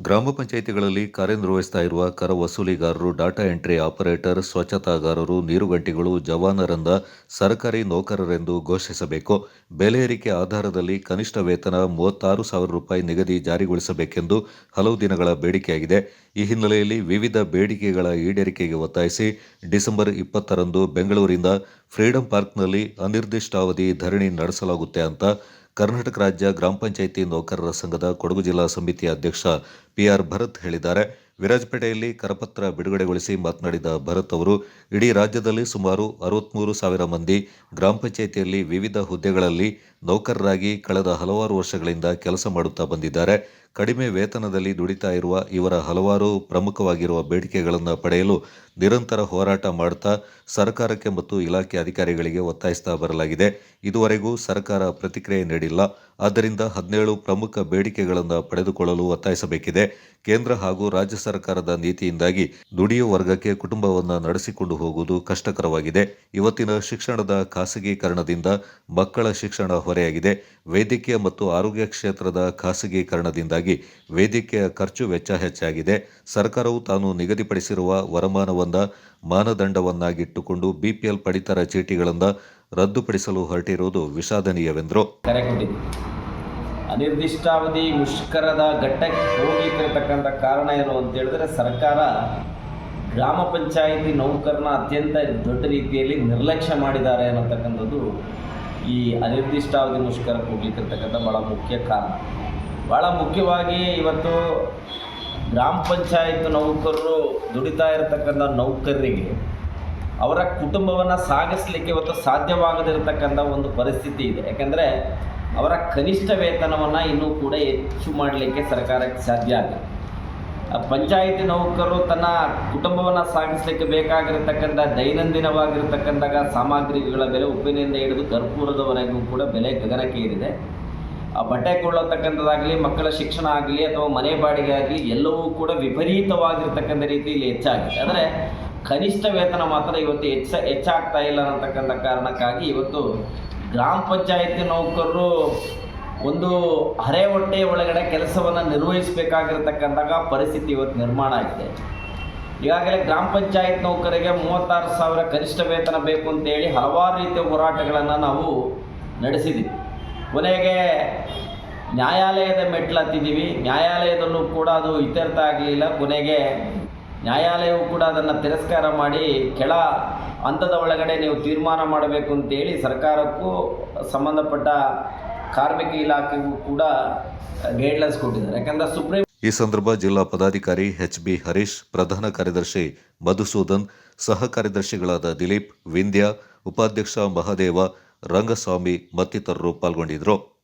ಗ್ರಾಮ ಪಂಚಾಯಿತಿಗಳಲ್ಲಿ ಕಾರ್ಯನಿರ್ವಹಿಸ್ತಾ ಇರುವ ಕರ ವಸೂಲಿಗಾರರು ಡಾಟಾ ಎಂಟ್ರಿ ಆಪರೇಟರ್, ಸ್ವಚ್ಛತಾಗಾರರು ನೀರುಗಂಟಿಗಳು ಜವಾನರನ್ನ ಸರ್ಕಾರಿ ನೌಕರರೆಂದು ಘೋಷಿಸಬೇಕು. ಬೆಲೆ ಏರಿಕೆ ಆಧಾರದಲ್ಲಿ ಕನಿಷ್ಠ ವೇತನ ಮೂವತ್ತಾರು ಸಾವಿರ ರೂಪಾಯಿ ನಿಗದಿ ಜಾರಿಗೊಳಿಸಬೇಕೆಂದು ಹಲವು ದಿನಗಳ ಬೇಡಿಕೆಯಾಗಿದೆ. ಈ ಹಿನ್ನೆಲೆಯಲ್ಲಿ ವಿವಿಧ ಬೇಡಿಕೆಗಳ ಈಡೇರಿಕೆಗೆ ಒತ್ತಾಯಿಸಿ ಡಿಸೆಂಬರ್ ಇಪ್ಪತ್ತರಂದು ಬೆಂಗಳೂರಿಂದ ಫ್ರೀಡಂ ಪಾರ್ಕ್ನಲ್ಲಿ ಅನಿರ್ದಿಷ್ಟಾವಧಿ ಧರಣಿ ನಡೆಸಲಾಗುತ್ತೆ ಅಂತ ಕರ್ನಾಟಕ ರಾಜ್ಯ ಗ್ರಾಮ ಪಂಚಾಯಿತಿ ನೌಕರರ ಸಂಘದ ಕೊಡಗು ಜಿಲ್ಲಾ ಸಮಿತಿ ಅಧ್ಯಕ್ಷ ಪಿಆರ್ ಭರತ್ ಹೇಳಿದ್ದಾರೆ. ವಿರಾಜಪೇಟೆಯಲ್ಲಿ ಕರಪತ್ರ ಬಿಡುಗಡೆಗೊಳಿಸಿ ಮಾತನಾಡಿದ ಭರತ್ ಅವರು, ಇಡೀ ರಾಜ್ಯದಲ್ಲಿ ಸುಮಾರು ಅರವತ್ತ್ಮೂರು ಸಾವಿರ ಮಂದಿ ಗ್ರಾಮ ಪಂಚಾಯಿತಿಯಲ್ಲಿ ವಿವಿಧ ಹುದ್ದೆಗಳಲ್ಲಿ ನೌಕರರಾಗಿ ಕಳೆದ ಹಲವಾರು ವರ್ಷಗಳಿಂದ ಕೆಲಸ ಮಾಡುತ್ತಾ ಬಂದಿದ್ದಾರೆ. ಕಡಿಮೆ ವೇತನದಲ್ಲಿ ದುಡಿತಾ ಇರುವ ಇವರ ಹಲವಾರು ಪ್ರಮುಖವಾಗಿರುವ ಬೇಡಿಕೆಗಳನ್ನು ಪಡೆಯಲು ನಿರಂತರ ಹೋರಾಟ ಮಾಡ್ತಾ ಸರ್ಕಾರಕ್ಕೆ ಮತ್ತು ಇಲಾಖೆ ಅಧಿಕಾರಿಗಳಿಗೆ ಒತ್ತಾಯಿಸ್ತಾ ಬರಲಾಗಿದೆ. ಇದುವರೆಗೂ ಸರ್ಕಾರ ಪ್ರತಿಕ್ರಿಯೆ ನೀಡಿಲ್ಲ. ಆದ್ದರಿಂದ ಹದಿನೇಳು ಪ್ರಮುಖ ಬೇಡಿಕೆಗಳನ್ನು ಪಡೆದುಕೊಳ್ಳಲು ಒತ್ತಾಯಿಸಬೇಕಿದೆ. ಕೇಂದ್ರ ಹಾಗೂ ರಾಜ್ಯ ಸರ್ಕಾರದ ನೀತಿಯಿಂದಾಗಿ ದುಡಿಯುವ ವರ್ಗಕ್ಕೆ ಕುಟುಂಬವನ್ನು ನಡೆಸಿಕೊಂಡು ಹೋಗುವುದು ಕಷ್ಟಕರವಾಗಿದೆ. ಇವತ್ತಿನ ಶಿಕ್ಷಣದ ಖಾಸಗೀಕರಣದಿಂದ ಮಕ್ಕಳ ಶಿಕ್ಷಣ ಹೊರೆಯಾಗಿದೆ. ವೈದ್ಯಕೀಯ ಮತ್ತು ಆರೋಗ್ಯ ಕ್ಷೇತ್ರದ ಖಾಸಗೀಕರಣದಿಂದಾಗಿ ವೈದ್ಯಕೀಯ ಖರ್ಚು ವೆಚ್ಚ ಹೆಚ್ಚಾಗಿದೆ. ಸರ್ಕಾರವು ತಾನು ನಿಗದಿಪಡಿಸಿರುವ ವರಮಾನವನ್ನು ಮಾನದಂಡವನ್ನಾಗಿಟ್ಟುಕೊಂಡು ಬಿಪಿಎಲ್ ಪಡಿತರ ಚೀಟಿಗಳನ್ನು ರದ್ದುಪಡಿಸಲು ಹೊರಟಿರುವುದು ವಿಷಾದನೀಯವೆಂದರು. ಅನಿರ್ದಿಷ್ಟಾವಧಿ ಮುಷ್ಕರದ ಘಟ್ಟಕ್ಕೆ ಹೋಗಿರ್ತಕ್ಕಂಥ ಕಾರಣ ಏನು ಅಂತ ಹೇಳಿದ್ರೆ ಸರ್ಕಾರ ಗ್ರಾಮ ಪಂಚಾಯಿತಿ ನೌಕರನ ಅತ್ಯಂತ ದೊಡ್ಡ ರೀತಿಯಲ್ಲಿ ನಿರ್ಲಕ್ಷ್ಯ ಮಾಡಿದ್ದಾರೆ ಅನ್ನತಕ್ಕಂಥದ್ದು ಈ ಅನಿರ್ದಿಷ್ಟಾವಧಿ ಮುಷ್ಕರ ಹೋಗ್ಲಿಕ್ಕಿರ್ತಕ್ಕಂಥ ಭಾಳ ಮುಖ್ಯ ಕಾರಣ. ಭಾಳ ಮುಖ್ಯವಾಗಿ ಇವತ್ತು ಗ್ರಾಮ ಪಂಚಾಯತ್ ನೌಕರರು ದುಡಿತಾ ಇರತಕ್ಕಂಥ ನೌಕರರಿಗೆ ಅವರ ಕುಟುಂಬವನ್ನು ಸಾಗಿಸಲಿಕ್ಕೆ ಇವತ್ತು ಸಾಧ್ಯವಾಗದಿರತಕ್ಕಂಥ ಒಂದು ಪರಿಸ್ಥಿತಿ ಇದೆ. ಯಾಕೆಂದರೆ ಅವರ ಕನಿಷ್ಠ ವೇತನವನ್ನು ಇನ್ನೂ ಕೂಡ ಹೆಚ್ಚು ಮಾಡಲಿಕ್ಕೆ ಸರ್ಕಾರಕ್ಕೆ ಸಾಧ್ಯ ಆಗಿಲ್ಲ ಆ ಪಂಚಾಯಿತಿ ನೌಕರರು ತನ್ನ ಕುಟುಂಬವನ್ನು ಸಾಗಿಸಲಿಕ್ಕೆ ಬೇಕಾಗಿರತಕ್ಕಂಥ ದೈನಂದಿನವಾಗಿರ್ತಕ್ಕಂಥ ಸಾಮಗ್ರಿಗಳ ಬೆಲೆ ಉಪ್ಪಿನಿಂದ ಹಿಡಿದು ಕರ್ಪೂರದವರೆಗೂ ಕೂಡ ಬೆಲೆ ಗಗನಕ್ಕೆ ಏರಿದೆ. ಆ ಬಟ್ಟೆ ಕೊಳ್ಳತಕ್ಕಂಥದ್ದಾಗಲಿ, ಮಕ್ಕಳ ಶಿಕ್ಷಣ ಆಗಲಿ ಅಥವಾ ಮನೆ ಬಾಡಿಗೆ ಆಗಲಿ ಎಲ್ಲವೂ ಕೂಡ ವಿಪರೀತವಾಗಿರ್ತಕ್ಕಂಥ ರೀತಿಯಲ್ಲಿ ಹೆಚ್ಚಾಗಿದೆ. ಅಂದರೆ ಕನಿಷ್ಠ ವೇತನ ಮಾತ್ರ ಇವತ್ತು ಹೆಚ್ಚ, ಹೆಚ್ಚಾಗ್ತಾ ಇಲ್ಲ ಅನ್ನತಕ್ಕಂಥ ಕಾರಣಕ್ಕಾಗಿ ಇವತ್ತು ಗ್ರಾಮ ಪಂಚಾಯತಿ ನೌಕರರು ಒಂದು ಹರೆ ಹೊಟ್ಟೆಯ ಒಳಗಡೆ ಕೆಲಸವನ್ನು ನಿರ್ವಹಿಸಬೇಕಾಗಿರ್ತಕ್ಕಂಥ ಪರಿಸ್ಥಿತಿ ಇವತ್ತು ನಿರ್ಮಾಣ ಆಗಿದೆ. ಈಗಾಗಲೇ ಗ್ರಾಮ ಪಂಚಾಯತ್ ನೌಕರಿಗೆ ಮೂವತ್ತಾರು ಸಾವಿರ ಕನಿಷ್ಠ ವೇತನ ಬೇಕು ಅಂತೇಳಿ ಹಲವಾರು ರೀತಿಯ ಹೋರಾಟಗಳನ್ನು ನಾವು ನಡೆಸಿದ್ದೀವಿ ಕೊನೆಗೆ ನ್ಯಾಯಾಲಯದ ಮೆಟ್ಲು ಹತ್ತಿದ್ದೀವಿ ನ್ಯಾಯಾಲಯದಲ್ಲೂ ಕೂಡ ಅದು ಇತ್ಯರ್ಥ ಆಗಲಿಲ್ಲ. ಕೊನೆಗೆ ನ್ಯಾಯಾಲಯವು ಕೂಡ ಅದನ್ನು ತಿರಸ್ಕಾರ ಮಾಡಿ ಕೆಳ ಹಂತದ ಒಳಗಡೆ ನೀವು ತೀರ್ಮಾನ ಮಾಡಬೇಕು ಅಂತೇಳಿ ಸರ್ಕಾರಕ್ಕೂ ಸಂಬಂಧಪಟ್ಟ ಕಾರ್ಮಿಕ ಇಲಾಖೆಗೂ ಕೂಡ ಗೈಡ್ಲೈನ್ಸ್ ಕೊಟ್ಟಿದ್ದಾರೆ. ಯಾಕಂದರೆ ಸುಪ್ರೀಂ ಈ ಸಂದರ್ಭ ಜಿಲ್ಲಾ ಪದಾಧಿಕಾರಿ ಎಚ್ ಬಿ ಹರೀಶ್, ಪ್ರಧಾನ ಕಾರ್ಯದರ್ಶಿ ಮಧುಸೂದನ್, ಸಹ ಕಾರ್ಯದರ್ಶಿಗಳಾದ ದಿಲೀಪ್ ವಿಂಧ್ಯ, ಉಪಾಧ್ಯಕ್ಷ ಮಹದೇವ, ರಂಗಸ್ವಾಮಿ ಮತ್ತಿತರರು ಪಾಲ್ಗೊಂಡಿದ್ದರು.